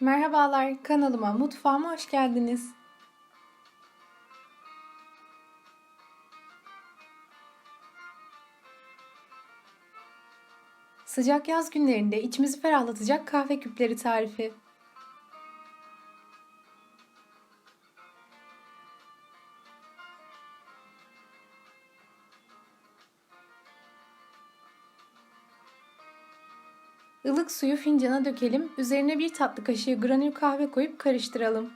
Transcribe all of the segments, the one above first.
Merhabalar, kanalıma, mutfağıma hoş geldiniz. Sıcak yaz günlerinde içimizi ferahlatacak kahve küpleri tarifi. Ilık suyu fincana dökelim. Üzerine bir tatlı kaşığı granül kahve koyup karıştıralım.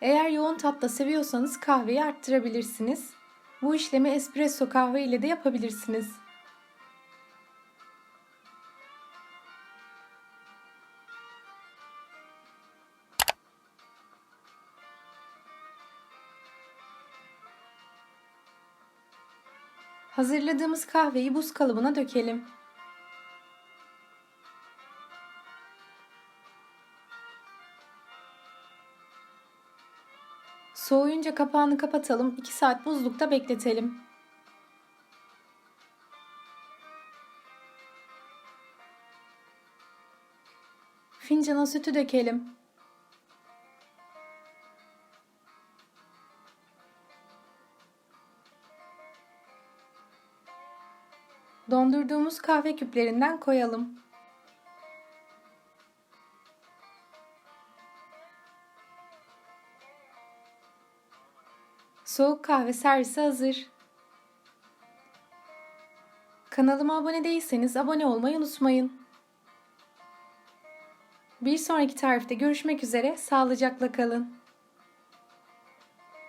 Eğer yoğun tatlı seviyorsanız kahveyi arttırabilirsiniz. Bu işlemi espresso kahve ile de yapabilirsiniz. Hazırladığımız kahveyi buz kalıbına dökelim. Soğuyunca kapağını kapatalım. 2 saat buzlukta bekletelim. Fincana sütü dökelim. Dondurduğumuz kahve küplerinden koyalım. Soğuk kahve servisi hazır. Kanalıma abone değilseniz abone olmayı unutmayın. Bir sonraki tarifte görüşmek üzere, sağlıcakla kalın.